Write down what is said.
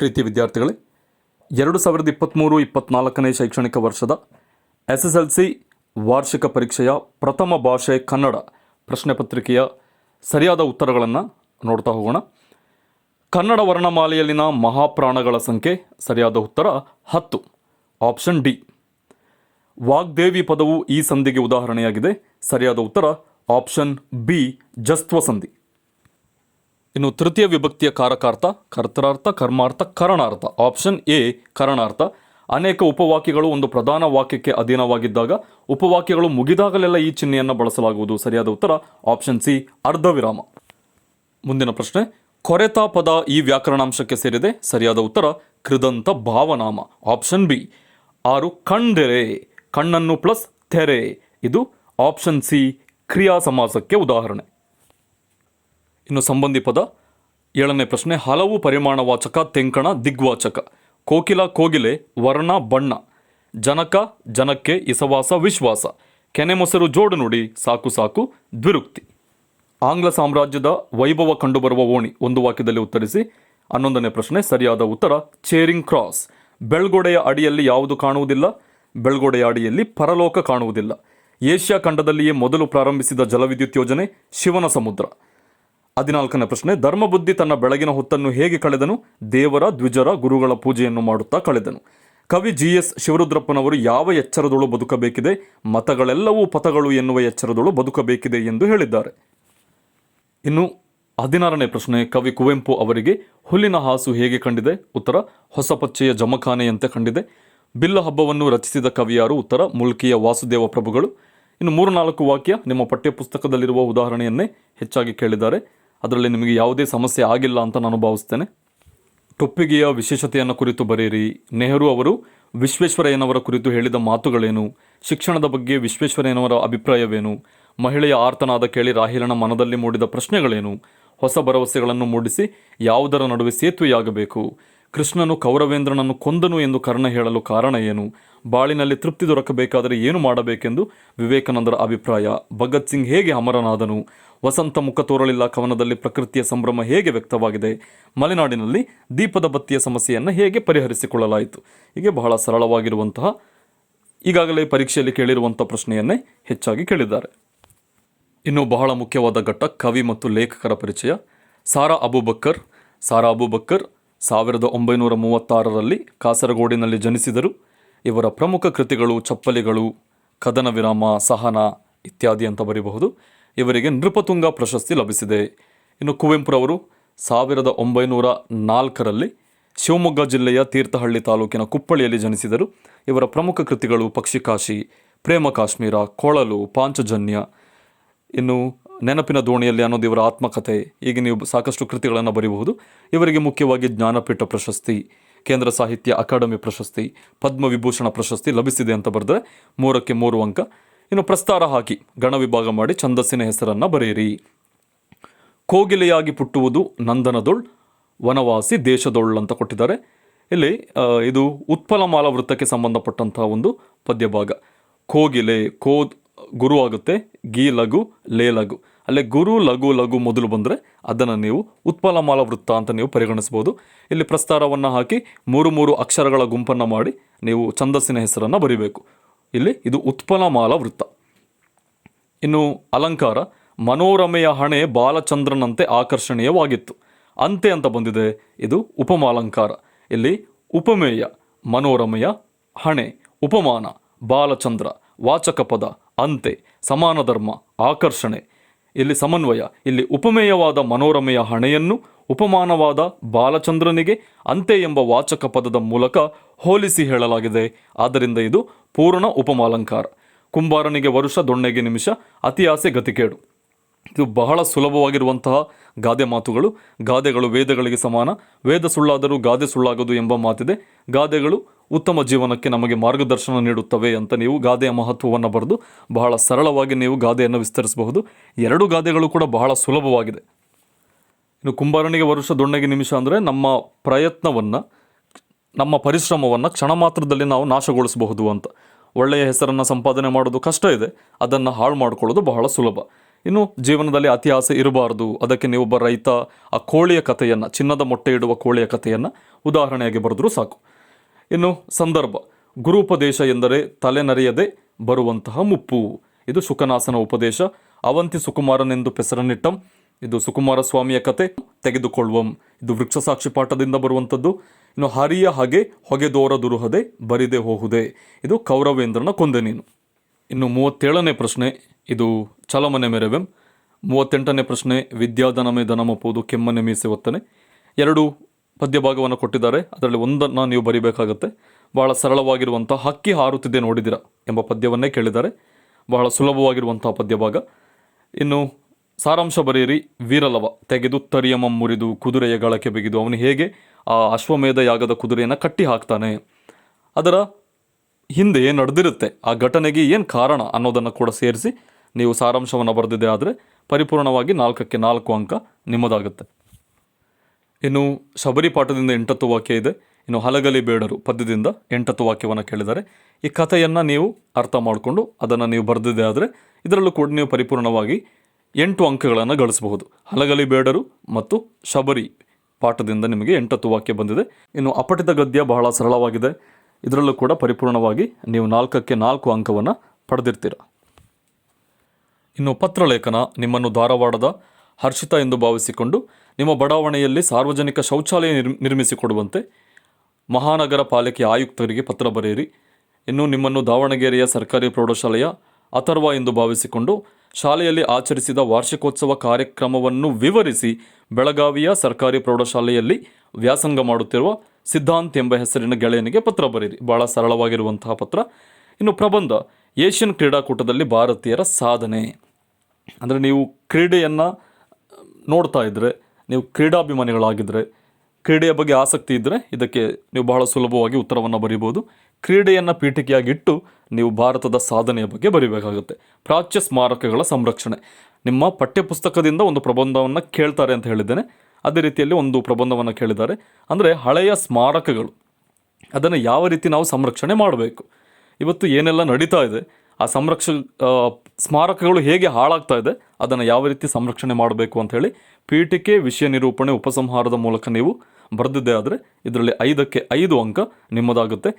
ಪ್ರೀತಿ ವಿದ್ಯಾರ್ಥಿಗಳೇ, ಎರಡು ಸಾವಿರದ ಇಪ್ಪತ್ತ್ಮೂರು ಇಪ್ಪತ್ತ್ನಾಲ್ಕನೇ ಶೈಕ್ಷಣಿಕ ವರ್ಷದ ಎಸ್ ಎಸ್ ಎಲ್ ಸಿ ವಾರ್ಷಿಕ ಪರೀಕ್ಷೆಯ ಪ್ರಥಮ ಭಾಷೆ ಕನ್ನಡ ಪ್ರಶ್ನೆ ಪತ್ರಿಕೆಯ ಸರಿಯಾದ ಉತ್ತರಗಳನ್ನು ನೋಡ್ತಾ ಹೋಗೋಣ. ಕನ್ನಡ ವರ್ಣಮಾಲೆಯಲ್ಲಿನ ಮಹಾಪ್ರಾಣಗಳ ಸಂಖ್ಯೆ ಸರಿಯಾದ ಉತ್ತರ ಹತ್ತು, ಆಪ್ಷನ್ ಡಿ. ವಾಗ್ದೇವಿ ಪದವು ಈ ಸಂಧಿಗೆ ಉದಾಹರಣೆಯಾಗಿದೆ. ಸರಿಯಾದ ಉತ್ತರ ಆಪ್ಷನ್ ಬಿ ಜಸ್ತ್ವ ಸಂಧಿ ಇನ್ನು ತೃತೀಯ ವಿಭಕ್ತಿಯ ಕಾರಕಾರ್ಥ, ಕರ್ತರಾರ್ಥ, ಕರ್ಮಾರ್ಥ, ಕರಣಾರ್ಥ. Option A ಕರಣಾರ್ಥ. ಅನೇಕ ಉಪವಾಕ್ಯಗಳು ಒಂದು ಪ್ರಧಾನ ವಾಕ್ಯಕ್ಕೆ ಅಧೀನವಾಗಿದ್ದಾಗ ಉಪವಾಕ್ಯಗಳು ಮುಗಿದಾಗಲೆಲ್ಲ ಈ ಚಿಹ್ನೆಯನ್ನು ಬಳಸಲಾಗುವುದು. ಸರಿಯಾದ ಉತ್ತರ? ಆಪ್ಷನ್ ಸಿ ಅರ್ಧ ವಿರಾಮ ಮುಂದಿನ ಪ್ರಶ್ನೆ. ಕೊರೆತ ಪದ ಈ ವ್ಯಾಕರಣಾಂಶಕ್ಕೆ ಸೇರಿದೆ. ಸರಿಯಾದ ಉತ್ತರ? ಕೃದಂತ ಭಾವನಾಮ. ಆಪ್ಷನ್ ಬಿ ಆರು ಕಣ್ದೆರೆ ಕಣ್ಣನ್ನು ಪ್ಲಸ್ ತೆರೆ. ಇದು ಆಪ್ಷನ್ ಸಿ ಕ್ರಿಯಾ ಸಮಾಸಕ್ಕೆ ಉದಾಹರಣೆ. ಇನ್ನು ಸಂಬಂಧಿ ಪದ ಏಳನೇ ಪ್ರಶ್ನೆ, ಹಲವು ಪರಿಮಾಣವಾಚಕ ತೆಂಕಣ ದಿಗ್ವಾಚಕ, ಕೋಕಿಲ ಕೋಗಿಲೆ, ವರ್ಣ ಬಣ್ಣ, ಜನಕ, ಜನಕ್ಕೆ ಇಸವಾಸ ವಿಶ್ವಾಸ ಕೆನೆ ಮೊಸರು ಜೋಡು ನುಡಿ, ಸಾಕು ಸಾಕು ದ್ವಿರುಕ್ತಿ. ಆಂಗ್ಲ ಸಾಮ್ರಾಜ್ಯದ ವೈಭವ ಕಂಡುಬರುವ ಓಣಿ ಒಂದು ವಾಕ್ಯದಲ್ಲಿ ಉತ್ತರಿಸಿ, ಹನ್ನೊಂದನೇ ಪ್ರಶ್ನೆ, ಸರಿಯಾದ ಉತ್ತರ, ಚೇರಿಂಗ್ ಕ್ರಾಸ್. ಬೆಳ್ಗೋಡೆಯ ಅಡಿಯಲ್ಲಿ ಯಾವುದು ಕಾಣುವುದಿಲ್ಲ? ಬೆಳ್ಗೋಡೆಯ ಅಡಿಯಲ್ಲಿ ಪರಲೋಕ ಕಾಣುವುದಿಲ್ಲ. ಏಷ್ಯಾ ಖಂಡದಲ್ಲಿಯೇ ಮೊದಲು ಪ್ರಾರಂಭಿಸಿದ ಜಲವಿದ್ಯುತ್ ಯೋಜನೆ ಶಿವನ ಸಮುದ್ರ. ಹದಿನಾಲ್ಕನೇ ಪ್ರಶ್ನೆ, ಧರ್ಮಬುದ್ಧಿ ತನ್ನ ಬೆಳಗಿನ ಹೊತ್ತನ್ನು ಹೇಗೆ ಕಳೆದನು? ದೇವರ, ದ್ವಿಜರ ಗುರುಗಳ ಪೂಜೆಯನ್ನು ಮಾಡುತ್ತಾ ಕಳೆದನು. ಕವಿ ಜಿ ಎಸ್ ಶಿವರುದ್ರಪ್ಪನವರು ಯಾವ ಎಚ್ಚರದೊಳು ಬದುಕಬೇಕಿದೆ? ಮತಗಳೆಲ್ಲವೂ ಪಥಗಳು ಎನ್ನುವ ಎಚ್ಚರದೊಳು ಬದುಕಬೇಕಿದೆ ಎಂದು ಹೇಳಿದ್ದಾರೆ. ಇನ್ನು ಹದಿನಾರನೇ ಪ್ರಶ್ನೆ, ಕವಿ ಕುವೆಂಪು ಅವರಿಗೆ, ಹುಲ್ಲಿನ ಹಾಸು ಹೇಗೆ ಕಂಡಿದೆ? ಉತ್ತರ ಹೊಸಪಚ್ಚೆಯ ಜಮಖಾನೆಯಂತೆ ಕಂಡಿದೆ. ಬಿಲ್ಲ ಹಬ್ಬವನ್ನು ರಚಿಸಿದ ಕವಿಯಾರು, ಉತ್ತರ, ಮುಲ್ಕಿಯ ವಾಸುದೇವ ಪ್ರಭುಗಳು. ಇನ್ನು ಮೂರು ನಾಲ್ಕು ವಾಕ್ಯ, ನಿಮ್ಮ ಪಠ್ಯಪುಸ್ತಕದಲ್ಲಿರುವ ಉದಾಹರಣೆಯನ್ನೇ ಹೆಚ್ಚಾಗಿ ಕೇಳಿದ್ದಾರೆ. ಅದರಲ್ಲಿ ನಿಮಗೆ ಯಾವುದೇ ಸಮಸ್ಯೆ ಆಗಿಲ್ಲ ಅಂತ ನಾನು ಭಾವಿಸ್ತೇನೆ. ಟೊಪ್ಪಿಗೆಯ ವಿಶೇಷತೆಯನ್ನು ಕುರಿತು ಬರೆಯಿರಿ. ನೆಹರು ಅವರು ವಿಶ್ವೇಶ್ವರಯ್ಯನವರ ಕುರಿತು ಹೇಳಿದ ಮಾತುಗಳೇನು? ಶಿಕ್ಷಣದ ಬಗ್ಗೆ ವಿಶ್ವೇಶ್ವರಯ್ಯನವರ ಅಭಿಪ್ರಾಯವೇನು? ಮಹಿಳೆಯ ಆರ್ತನಾದ ಕೇಳಿ ರಾಹಿಲನ ಮನದಲ್ಲಿ ಮೂಡಿದ ಪ್ರಶ್ನೆಗಳೇನು? ಹೊಸ ಭರವಸೆಗಳನ್ನು ಮೂಡಿಸಿ ಯಾವುದರ ನಡುವೆ ಸೇತುವೆಯಾಗಬೇಕು? ಕೃಷ್ಣನು ಕೌರವೇಂದ್ರನನ್ನು ಕೊಂದನು ಎಂದು ಕರ್ಣ ಹೇಳಲು ಕಾರಣ ಏನು? ಬಾಳಿನಲ್ಲಿ ತೃಪ್ತಿ ದೊರಕಬೇಕಾದರೆ ಏನು ಮಾಡಬೇಕೆಂದು ವಿವೇಕಾನಂದರ ಅಭಿಪ್ರಾಯ. ಭಗತ್ ಸಿಂಗ್ ಹೇಗೆ ಅಮರನಾದನು? ವಸಂತ ಮುಖ ತೋರಲಿಲ್ಲ, ಕವನದಲ್ಲಿ ಪ್ರಕೃತಿಯ ಸಂಭ್ರಮ ಹೇಗೆ ವ್ಯಕ್ತವಾಗಿದೆ? ಮಲೆನಾಡಿನಲ್ಲಿ ದೀಪದ ಬತ್ತಿಯ ಸಮಸ್ಯೆಯನ್ನು ಹೇಗೆ ಪರಿಹರಿಸಿಕೊಳ್ಳಲಾಯಿತು? ಹೀಗೆ ಬಹಳ ಸರಳವಾಗಿರುವಂತಹ ಈಗಾಗಲೇ ಪರೀಕ್ಷೆಯಲ್ಲಿ ಕೇಳಿರುವಂಥ ಪ್ರಶ್ನೆಯನ್ನೇ ಹೆಚ್ಚಾಗಿ ಕೇಳಿದ್ದಾರೆ. ಇನ್ನು ಬಹಳ ಮುಖ್ಯವಾದ ಘಟ್ಟ ಕವಿ ಮತ್ತು ಲೇಖಕರ ಪರಿಚಯ. ಸಾರಾ ಅಬೂಬಕ್ಕರ್. ಸಾರಾ ಅಬುಬಕ್ಕರ್ ಸಾವಿರದ ಒಂಬೈನೂರ ಮೂವತ್ತಾರರಲ್ಲಿ ಕಾಸರಗೋಡಿನಲ್ಲಿ ಜನಿಸಿದರು. ಇವರ ಪ್ರಮುಖ ಕೃತಿಗಳು ಚಪ್ಪಲಿಗಳು, ಕದನ ವಿರಾಮ, ಸಹನ ಇತ್ಯಾದಿ ಅಂತ ಬರೀಬಹುದು. ಇವರಿಗೆ ನೃಪತುಂಗ ಪ್ರಶಸ್ತಿ ಲಭಿಸಿದೆ. ಇನ್ನು ಕುವೆಂಪುರವರು ಸಾವಿರದ ಒಂಬೈನೂರ ನಾಲ್ಕರಲ್ಲಿ ಶಿವಮೊಗ್ಗ ಜಿಲ್ಲೆಯ ತೀರ್ಥಹಳ್ಳಿ ತಾಲೂಕಿನ ಕುಪ್ಪಳಿಯಲ್ಲಿ ಜನಿಸಿದರು. ಇವರ ಪ್ರಮುಖ ಕೃತಿಗಳು ಪಕ್ಷಿಕಾಶಿ, ಪ್ರೇಮ ಕಾಶ್ಮೀರ, ಕೊಳಲು, ಪಾಂಚಜನ್ಯ. ಇನ್ನು ನೆನಪಿನ ದೋಣಿಯಲ್ಲಿ ಅನ್ನೋದು ಇವರ ಆತ್ಮಕಥೆ. ಈಗ ನೀವು ಸಾಕಷ್ಟು ಕೃತಿಗಳನ್ನು ಬರೀಬಹುದು. ಇವರಿಗೆ ಮುಖ್ಯವಾಗಿ ಜ್ಞಾನಪೀಠ ಪ್ರಶಸ್ತಿ, ಕೇಂದ್ರ ಸಾಹಿತ್ಯ ಅಕಾಡೆಮಿ ಪ್ರಶಸ್ತಿ, ಪದ್ಮವಿಭೂಷಣ ಪ್ರಶಸ್ತಿ ಲಭಿಸಿದೆ ಅಂತ ಬರೆದ್ರೆ ಮೂರಕ್ಕೆ ಮೂರು ಅಂಕ. ಇನ್ನು ಪ್ರಸ್ತಾರ ಹಾಕಿ, ಗಣ ವಿಭಾಗ ಮಾಡಿ ಛಂದಸ್ಸಿನ ಹೆಸರನ್ನು ಬರೆಯಿರಿ. ಕೋಗಿಲೆಯಾಗಿ ಪುಟ್ಟುವುದು ನಂದನದೊಳ್, ವನವಾಸಿ ದೇಶದೊಳ್ ಅಂತ ಕೊಟ್ಟಿದ್ದಾರೆ. ಇಲ್ಲಿ ಇದು ಉತ್ಪಲಮಾಲ ವೃತ್ತಕ್ಕೆ ಸಂಬಂಧಪಟ್ಟಂತಹ ಒಂದು ಪದ್ಯಭಾಗ. ಕೋಗಿಲೆ ಕೋ ಗುರು ಆಗುತ್ತೆ. ಗಿ, ಲಘು, ಲೇ, ಲಘು. ಅಲ್ಲೇ ಗುರು, ಲಘು ಲಘು ಮೊದಲು ಬಂದರೆ ಅದನ್ನು ನೀವು ಉತ್ಪಲಮಾಲ ವೃತ್ತ ಅಂತ ನೀವು ಪರಿಗಣಿಸ್ಬೋದು ಇಲ್ಲಿ ಪ್ರಸ್ತಾರವನ್ನು ಹಾಕಿ ಮೂರು ಮೂರು ಅಕ್ಷರಗಳ ಗುಂಪನ್ನು ಮಾಡಿ ನೀವು ಛಂದಸ್ಸಿನ ಹೆಸರನ್ನು ಬರಿಬೇಕು. ಇಲ್ಲಿ ಇದು ಉತ್ಪಲಮಾಲ ವೃತ್ತ. ಇನ್ನು ಅಲಂಕಾರ, ಮನೋರಮೆಯ ಹಣೆ ಬಾಲಚಂದ್ರನಂತೆ ಆಕರ್ಷಣೀಯವಾಗಿತ್ತು. ಅಂತೆ ಅಂತ ಬಂದಿದೆ, ಇದು ಉಪಮಾಲಂಕಾರ. ಇಲ್ಲಿ ಉಪಮೇಯ, ಮನೋರಮೆಯ ಹಣೆ, ಉಪಮಾನ, ಬಾಲಚಂದ್ರ ವಾಚಕ ಪದ ಅಂತೆ, ಸಮಾನ ಧರ್ಮ, ಆಕರ್ಷಣೆ. ಇಲ್ಲಿ ಸಮನ್ವಯ, ಇಲ್ಲಿ ಉಪಮೇಯವಾದ ಮನೋರಮೆಯ ಹಣೆಯನ್ನು, ಉಪಮಾನವಾದ ಬಾಲಚಂದ್ರನಿಗೆ, ಅಂತೆ ಎಂಬ ವಾಚಕ ಪದದ ಮೂಲಕ ಹೋಲಿಸಿ ಹೇಳಲಾಗಿದೆ. ಆದ್ದರಿಂದ ಇದು ಪೂರ್ಣ ಉಪಮಾಲಂಕಾರ. ಕುಂಬಾರನಿಗೆ ವರುಷ ದೊಣ್ಣೆಗೆ ನಿಮಿಷ, ಅತಿ ಆಸೆ ಗತಿಕೇಡು. ಇದು ಬಹಳ ಸುಲಭವಾಗಿರುವಂತಹ ಗಾದೆ ಮಾತುಗಳು. ಗಾದೆಗಳು ವೇದಗಳಿಗೆ ಸಮಾನ. ವೇದ ಸುಳ್ಳಾದರೂ ಗಾದೆ ಸುಳ್ಳಾಗದು ಎಂಬ ಮಾತಿದೆ. ಗಾದೆಗಳು ಉತ್ತಮ ಜೀವನಕ್ಕೆ ನಮಗೆ ಮಾರ್ಗದರ್ಶನ ನೀಡುತ್ತವೆ ಅಂತ ನೀವು ಗಾದೆಯ ಮಹತ್ವವನ್ನು ಬರೆದು ಬಹಳ ಸರಳವಾಗಿ ನೀವು ಗಾದೆಯನ್ನು ವಿಸ್ತರಿಸಬಹುದು. ಎರಡು ಗಾದೆಗಳು ಕೂಡ ಬಹಳ ಸುಲಭವಾಗಿದೆ. ಇನ್ನು ಕುಂಬಾರನಿಗೆ ವರುಷ ದೊಣ್ಣೆಗೆ ನಿಮಿಷ ಅಂದರೆ ನಮ್ಮ ಪ್ರಯತ್ನವನ್ನು, ನಮ್ಮ ಪರಿಶ್ರಮವನ್ನು ಕ್ಷಣ ಮಾತ್ರದಲ್ಲಿ ನಾವು ನಾಶಗೊಳಿಸಬಹುದು ಅಂತ. ಒಳ್ಳೆಯ ಹೆಸರನ್ನು ಸಂಪಾದನೆ ಮಾಡೋದು ಕಷ್ಟ ಇದೆ. ಅದನ್ನು ಹಾಳು ಮಾಡ್ಕೊಳ್ಳೋದು ಬಹಳ ಸುಲಭ. ಇನ್ನು ಜೀವನದಲ್ಲಿ ಅತಿ ಆಸೆ ಇರಬಾರ್ದು. ಅದಕ್ಕೆ ನೀವೊಬ್ಬ ರೈತ, ಆ ಕೋಳಿಯ ಕಥೆಯನ್ನು, ಚಿನ್ನದ ಮೊಟ್ಟೆ ಇಡುವ ಕೋಳಿಯ ಕಥೆಯನ್ನು ಉದಾಹರಣೆಯಾಗಿ ಬರೆದರೂ ಸಾಕು. ಇನ್ನು ಸಂದರ್ಭ. ಗುರುಪದೇಶ ಎಂದರೆ ತಲೆನರಿಯದೆ ಬರುವಂತಹ ಮುಪ್ಪು. ಇದು ಶುಕನಾಸನ ಉಪದೇಶ. ಅವಂತಿ ಸುಕುಮಾರನೆಂದು ಪೆಸರನಿಟ್ಟಂ ಇದು ಸುಕುಮಾರ ಸ್ವಾಮಿಯ ಕತೆ. ತೆಗೆದುಕೊಳ್ಳುವಂ. ಇದು ವೃಕ್ಷ ಸಾಕ್ಷಿ ಪಾಠದಿಂದ ಬರುವಂಥದ್ದು. ಇನ್ನು ಹರಿಯ ಹಗೆ ಹೊಗೆದೋರ ದುರುಹದೆ ಬರಿದೆ ಹೋಹುದೆ. ಇದು ಕೌರವೇಂದ್ರನ ಕೊಂದೆ ನೀನು. ಇನ್ನು ಮೂವತ್ತೇಳನೇ ಪ್ರಶ್ನೆ. ಇದು ಚಲಮನೆ ಮೆರೆವೆಂ. ಮೂವತ್ತೆಂಟನೇ ಪ್ರಶ್ನೆ. ವಿದ್ಯಾಧನಮೆ ಧನಮಪೋದು ಕೆಮ್ಮನೆ ಮೀಸೆ ಒತ್ತನೆ. ಎರಡು ಪದ್ಯ ಭಾಗವನ್ನು ಕೊಟ್ಟಿದ್ದಾರೆ. ಅದರಲ್ಲಿ ಒಂದನ್ನು ನೀವು ಬರಿಬೇಕಾಗತ್ತೆ. ಬಹಳ ಸರಳವಾಗಿರುವಂಥ ಹಕ್ಕಿ ಹಾರುತ್ತಿದೆ ನೋಡಿದಿರ ಎಂಬ ಪದ್ಯವನ್ನೇ ಕೇಳಿದ್ದಾರೆ. ಬಹಳ ಸುಲಭವಾಗಿರುವಂಥ ಪದ್ಯಭಾಗ. ಇನ್ನು ಸಾರಾಂಶ ಬರೆಯಿರಿ. ವೀರಲವ ತೆಗೆದು ತರಿಯಮ ಮುರಿದು ಕುದುರೆಯ ಗಳಕ್ಕೆ ಬಿಗಿದು ಅವನು ಹೇಗೆ ಆ ಅಶ್ವಮೇಧ ಯಾಗದ ಕುದುರೆಯನ್ನು ಕಟ್ಟಿ ಹಾಕ್ತಾನೆ. ಅದರ ಹಿಂದೆ ಏನು ನಡೆದಿರುತ್ತೆ. ಆ ಘಟನೆಗೆ ಏನು ಕಾರಣ ಅನ್ನೋದನ್ನು ಕೂಡ ಸೇರಿಸಿ ನೀವು ಸಾರಾಂಶವನ್ನು ಬರೆದಿದೆ ಆದರೆ ಪರಿಪೂರ್ಣವಾಗಿ ನಾಲ್ಕಕ್ಕೆ ನಾಲ್ಕು ಅಂಕ ನಿಮ್ಮದಾಗುತ್ತೆ. ಇನ್ನು ಶಬರಿ ಪಾಠದಿಂದ ಎಂಟತ್ತು ವಾಕ್ಯ ಇದೆ. ಇನ್ನು ಹಲಗಲಿ ಬೇಡರು ಪದ್ಯದಿಂದ ಎಂಟತ್ತು ವಾಕ್ಯವನ್ನು ಕೇಳಿದ್ದಾರೆ. ಈ ಕಥೆಯನ್ನು ನೀವು ಅರ್ಥ ಮಾಡಿಕೊಂಡು ಅದನ್ನು ನೀವು ಬರೆದಿದೆ ಆದರೆ ಇದರಲ್ಲೂ ಕೂಡ ನೀವು ಪರಿಪೂರ್ಣವಾಗಿ ಎಂಟು ಅಂಕಗಳನ್ನು ಗಳಿಸಬಹುದು. ಹಲಗಲಿ ಬೇಡರು ಮತ್ತು ಶಬರಿ ಪಾಠದಿಂದ ನಿಮಗೆ ಎಂಟತ್ತು ವಾಕ್ಯ ಬಂದಿದೆ. ಇನ್ನು ಅಪಟಿತ ಗದ್ಯ ಬಹಳ ಸರಳವಾಗಿದೆ. ಇದರಲ್ಲೂ ಕೂಡ ಪರಿಪೂರ್ಣವಾಗಿ ನೀವು ನಾಲ್ಕಕ್ಕೆ ನಾಲ್ಕು ಅಂಕವನ್ನು ಪಡೆದಿರ್ತೀರ. ಇನ್ನು ಪತ್ರಲೇಖನ ನಿಮ್ಮನ್ನು ಧಾರವಾಡದ ಹರ್ಷಿತ ಎಂದು ಭಾವಿಸಿಕೊಂಡು ನಿಮ್ಮ ಬಡಾವಣೆಯಲ್ಲಿ ಸಾರ್ವಜನಿಕ ಶೌಚಾಲಯ ನಿರ್ ನಿರ್ಮಿಸಿಕೊಡುವಂತೆ ಮಹಾನಗರ ಪಾಲಿಕೆ ಆಯುಕ್ತರಿಗೆ ಪತ್ರ ಬರೆಯಿರಿ. ಇನ್ನು ನಿಮ್ಮನ್ನು ದಾವಣಗೆರೆಯ ಸರ್ಕಾರಿ ಪ್ರೌಢಶಾಲೆಯ ಅಥರ್ವ ಎಂದು ಭಾವಿಸಿಕೊಂಡು ಶಾಲೆಯಲ್ಲಿ ಆಚರಿಸಿದ ವಾರ್ಷಿಕೋತ್ಸವ ಕಾರ್ಯಕ್ರಮವನ್ನು ವಿವರಿಸಿ ಬೆಳಗಾವಿಯ ಸರ್ಕಾರಿ ಪ್ರೌಢಶಾಲೆಯಲ್ಲಿ ವ್ಯಾಸಂಗ ಮಾಡುತ್ತಿರುವ ಸಿದ್ಧಾಂತ್ ಎಂಬ ಹೆಸರಿನ ಗೆಳೆಯನಿಗೆ ಪತ್ರ ಬರೆಯಿರಿ. ಬಹಳ ಸರಳವಾಗಿರುವಂತಹ ಪತ್ರ. ಇನ್ನು ಪ್ರಬಂಧ, ಏಷ್ಯನ್ ಕ್ರೀಡಾಕೂಟದಲ್ಲಿ ಭಾರತೀಯರ ಸಾಧನೆ. ಅಂದರೆ ನೀವು ಕ್ರೀಡೆಯನ್ನು ನೋಡ್ತಾ ಇದ್ದರೆ ನೀವು ಕ್ರೀಡಾಭಿಮಾನಿಗಳಾಗಿದ್ದರೆ ಕ್ರೀಡೆಯ ಬಗ್ಗೆ ಆಸಕ್ತಿ ಇದ್ದರೆ ಇದಕ್ಕೆ ನೀವು ಬಹಳ ಸುಲಭವಾಗಿ ಉತ್ತರವನ್ನು ಬರೀಬೋದು ಕ್ರೀಡೆಯನ್ನು ಪೀಠಿಕೆಯಾಗಿಟ್ಟು ನೀವು ಭಾರತದ ಸಾಧನೆಯ ಬಗ್ಗೆ ಬರೀಬೇಕಾಗುತ್ತೆ. ಪ್ರಾಚ್ಯ ಸ್ಮಾರಕಗಳ ಸಂರಕ್ಷಣೆ. ನಿಮ್ಮ ಪಠ್ಯಪುಸ್ತಕದಿಂದ ಒಂದು ಪ್ರಬಂಧವನ್ನು ಕೇಳ್ತಾರೆ ಅಂತ ಹೇಳಿದ್ದೇನೆ. ಅದೇ ರೀತಿಯಲ್ಲಿ ಒಂದು ಪ್ರಬಂಧವನ್ನು ಕೇಳಿದ್ದಾರೆ. ಅಂದರೆ ಹಳೆಯ ಸ್ಮಾರಕಗಳು. ಅದನ್ನು ಯಾವ ರೀತಿ ನಾವು ಸಂರಕ್ಷಣೆ ಮಾಡಬೇಕು? ಇವತ್ತು ಏನೆಲ್ಲ ನಡೀತಾ ಇದೆ? ಆ ಸಂರಕ್ಷ ಸ್ಮಾರಕಗಳು ಹೇಗೆ ಹಾಳಾಗ್ತಾ ಇದೆ, ಅದನ್ನು ಯಾವ ರೀತಿ ಸಂರಕ್ಷಣೆ ಮಾಡಬೇಕು ಅಂತ ಹೇಳಿ ಪೀಠಿಕೆ ವಿಷಯ ನಿರೂಪಣೆ ಉಪಸಂಹಾರದ ಮೂಲಕ ನೀವು ಬರೆದಿದ್ದೆ ಆದರೆ ಇದರಲ್ಲಿ ಐದಕ್ಕೆ ಐದು ಅಂಕ ನಿಮ್ಮದಾಗುತ್ತೆ.